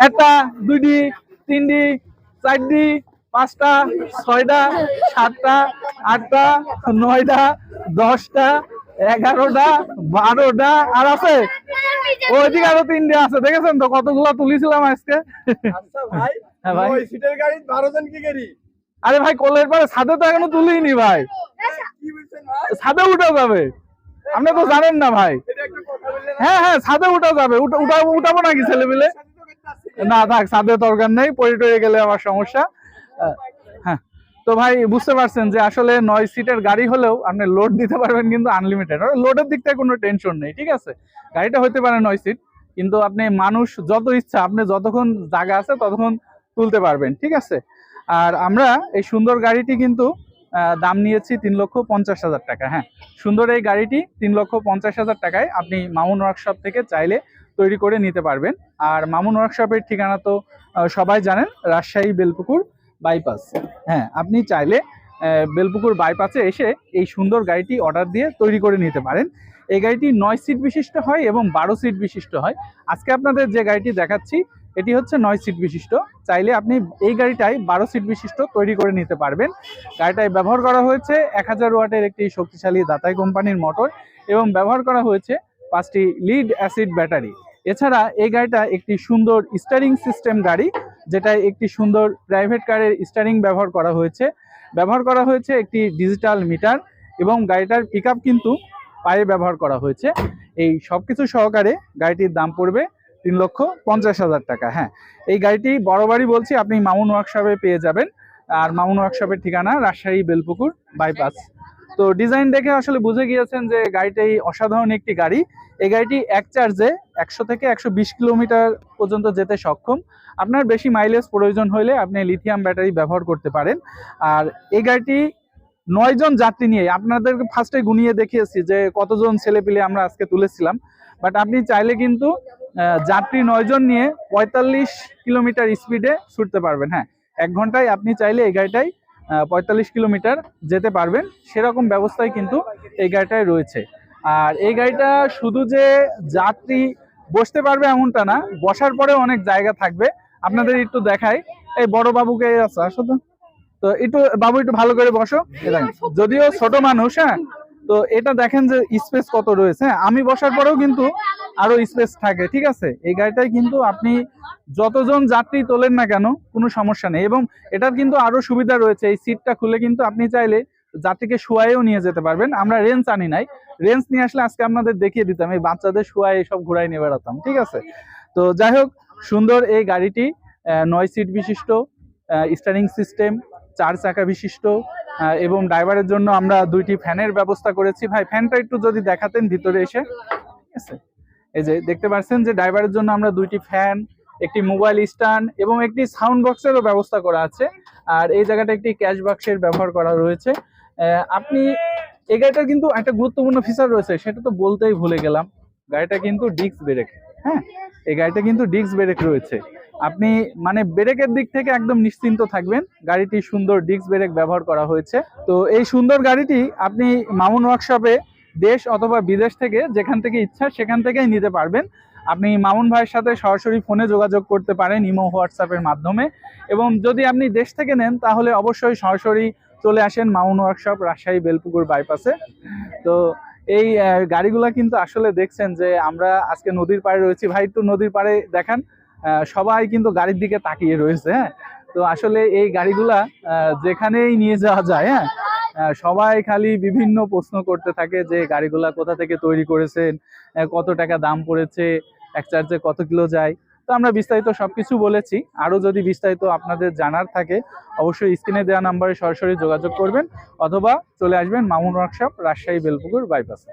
একটা দুইটি তিনটি চারটি পাঁচটা ছয়টা সাতটা আটটা নয়টা দশটা এগারোটা বারোটা আর আছে। ওইদিকে আরও তিনটে আছে দেখেছেন তো কতগুলো তুলিছিলাম আজকে? আচ্ছা ভাই হ্যাঁ আরে ভাই কোলের পরে ছাদে তো এখনও তুলিনি ভাই। ছাদে উঠা যাবে। আপনি তো জানেন না ভাই। হ্যাঁ হ্যাঁ ছাদে উঠা যাবে। উঠা- উঠা- উঠাবো নাকি ছেলে মিলে না, থাক ছাদে দরকার নেই, পড়ে টরে গেলে আমার সমস্যা। হ্যাঁ তো ভাই, বুঝতে পারছেন যে আসলে নয় সিটের গাড়ি হলেও আপনি লোড দিতে পারবেন কিন্তু আনলিমিটেড লোডের দিক থেকে কোনো টেনশন নেই, ঠিক আছে? গাড়িটা হতে পারে নয় সিট, কিন্তু আপনি মানুষ যত ইচ্ছা, আপনি যতক্ষণ জায়গা আছে ততক্ষণ তুলতে পারবেন, ঠিক আছে? আর আমরা এই সুন্দর গাড়িটি কিন্তু দাম নিয়েছি তিন লক্ষ পঞ্চাশ হাজার টাকা হ্যাঁ। সুন্দর এই গাড়িটি তিন লক্ষ পঞ্চাশ হাজার টাকায় আপনি মামুন ওয়ার্কশপ থেকে চাইলে তৈরি করে নিতে পারবেন। আর মামুন ওয়ার্কশপের ঠিকানা তো সবাই জানেন, রাজশাহী বেলপুকুর বাইপাস। হ্যাঁ আপনি চাইলে বেলপুকুর বাইপাসে এসে এই সুন্দর গাড়িটি অর্ডার দিয়ে তৈরি করে নিতে পারেন। এই গাড়িটি নয় সিট বিশিষ্ট হয় এবং বারো সিট বিশিষ্ট হয়। আজকে আপনাদের যে গাড়িটি দেখাচ্ছি, এটি হচ্ছে নয় সিট বিশিষ্ট। চাইলে আপনি এই গাড়িটাই বারো সিট বিশিষ্ট তৈরি করে নিতে পারবেন। গাড়িটায় ব্যবহার করা হয়েছে এক হাজার ওয়াটের একটি শক্তিশালী দাতাই কোম্পানির মোটর এবং ব্যবহার করা হয়েছে পাঁচটি লিড অ্যাসিড ব্যাটারি। এছাড়া এই গাড়িটা একটি সুন্দর স্টারিং সিস্টেম গাড়ি, যেটায় একটি সুন্দর প্রাইভেট কারের স্টারিং ব্যবহার করা হয়েছে। ব্যবহার করা হয়েছে একটি ডিজিটাল মিটার এবং গাড়িটার পিক কিন্তু পায়ে ব্যবহার করা হয়েছে। এই সব কিছু সহকারে গাড়িটির দাম পড়বে তিন লক্ষ পঞ্চাশ হাজার টাকা হ্যাঁ। এই গাড়িটি বড় বাড়ি বলছি, আপনি মামুন ওয়ার্কশপে পেয়ে যাবেন। আর মামুন ওয়ার্কশপের ঠিকানা রাজশাহী বেলপুকুর বাইপাস তো ডিজাইন দেখে আসলে বুঝে গিয়েছেন যে গাড়িটি অসাধারণ একটি গাড়ি। এই গাড়িটি এক চার্জে একশো থেকে একশো বিশ কিলোমিটার পর্যন্ত যেতে সক্ষম। আপনার বেশি মাইলেজ প্রয়োজন হলে আপনি লিথিয়াম ব্যাটারি ব্যবহার করতে পারেন। আর এই গাড়িটি নয় জন যাত্রী নিয়ে আপনাদেরকে ফার্স্টে গুনিয়ে দেখিয়েছি যে কতজন ছেলে ছেলেপিলে আমরা আজকে তুলেছিলাম। বাট আপনি চাইলে কিন্তু যাত্রী নয় জন নিয়ে পঁয়তাল্লিশ কিলোমিটার স্পিডে ছুটতে পারবেন। হ্যাঁ এক ঘন্টায় আপনি চাইলে এই গাড়িটাই পঁয়তাল্লিশ কিলোমিটার যেতে পারবেন, সেরকম ব্যবস্থাই কিন্তু এই গাড়িটায় রয়েছে। আর এই গাড়িটা শুধু যে যাত্রী বসতে পারবে এমনটা না, বসার পরে অনেক জায়গা থাকবে। আপনাদের একটু দেখাই। এই বড় বাবুকে আসো তো। তো একটু, বাবু, একটু ভালো করে বসো। যদিও ছোট মানুষ হ্যাঁ? তো এটা দেখেন যে স্পেস কত রয়েছে। হ্যাঁ আমি বসার পরেও কিন্তু আরও স্পেস থাকে, ঠিক আছে? এই গাড়িটাই কিন্তু আপনি যতজন যাত্রী তোলেন না কেন, কোনো সমস্যা নেই। এবং এটার কিন্তু আরও সুবিধা রয়েছে, এই সিটটা খুলে কিন্তু আপনি চাইলে যাত্রীকে শুয়াইও নিয়ে যেতে পারবেন। আমরা রেঞ্জ আনি নাই। রেঞ্জ নিয়ে আসলে আজকে আপনাদের দেখিয়ে দিতাম, এই বাচ্চাদের শুয়াই সব ঘুরাই নিয়ে বেড়াতাম, ঠিক আছে? তো যাই হোক, সুন্দর এই গাড়িটি নয় সিট বিশিষ্ট স্টারিং সিস্টেম চার চাকা বিশিষ্ট এবং ড্রাইভারের জন্য আমরা দুইটি ফ্যানের ব্যবস্থা করেছি। ভাই, ফ্যানটা একটু যদি দেখাতেন ভিতরে এসে। ঠিক আছে? এই যে দেখতে পাচ্ছেন যে ড্রাইভারের জন্য আমরা দুইটি ফ্যান, একটি মোবাইল স্ট্যান্ড এবং একটি সাউন্ড বক্সেরও ব্যবস্থা করা আছে। আর এই জায়গাটা একটি ক্যাশ বাক্সের ব্যবহার করা রয়েছে। আপনি এই গাড়িটার কিন্তু একটা গুরুত্বপূর্ণ ফিচার রয়েছে, সেটা তো বলতেই ভুলে গেলাম। গাড়িটা কিন্তু ডিস্ক ব্রেক হ্যাঁ? এই গাড়িটা কিন্তু ডিস্ক ব্রেক রয়েছে। আপনি মানে ব্রেকের দিক থেকে একদম নিশ্চিন্ত থাকবেন। গাড়িটি সুন্দর ডিস্ক ব্রেক ব্যবহার করা হয়েছে। তো এই সুন্দর গাড়িটি আপনি মামুন ওয়ার্কশপে দেশ অথবা বিদেশ থেকে যেখান থেকে ইচ্ছা সেখান থেকেই নিতে পারবেন। আপনি মামুন ভাইয়ের সাথে সরাসরি ফোনে যোগাযোগ করতে পারেন ইমো হোয়াটসঅ্যাপের মাধ্যমে। এবং যদি আপনি দেশ থেকে নেন, তাহলে অবশ্যই সরাসরি চলে আসেন মামুন ওয়ার্কশপ রাজশাহী বেলপুকুর বাইপাসে তো এই গাড়িগুলা কিন্তু আসলে দেখছেন যে আমরা আজকে নদীর পাড়ে রয়েছি। ভাই, একটু নদীর পাড়ে দেখান। সবাই কিন্তু গাড়ির দিকে তাকিয়ে রয়েছে হ্যাঁ? তো আসলে এই গাড়িগুলা যেখানেই নিয়ে যাওয়া যায় হ্যাঁ? সবাই খালি বিভিন্ন প্রশ্ন করতে থাকে যে গাড়িগুলা কোথা থেকে তৈরি করেছেন কত টাকা দাম পড়েছে, এক চার্জে কত কিলো যায়। তো আমরা বিস্তারিত সবকিছু বলেছি। আরও যদি বিস্তারিত আপনাদের জানার থাকে, অবশ্যই স্ক্রিনে দেওয়া নাম্বারে সরাসরি যোগাযোগ করবেন, অথবা চলে আসবেন মামুন ওয়ার্কশপ রাজশাহী বেলপুকুর বাইপাসে।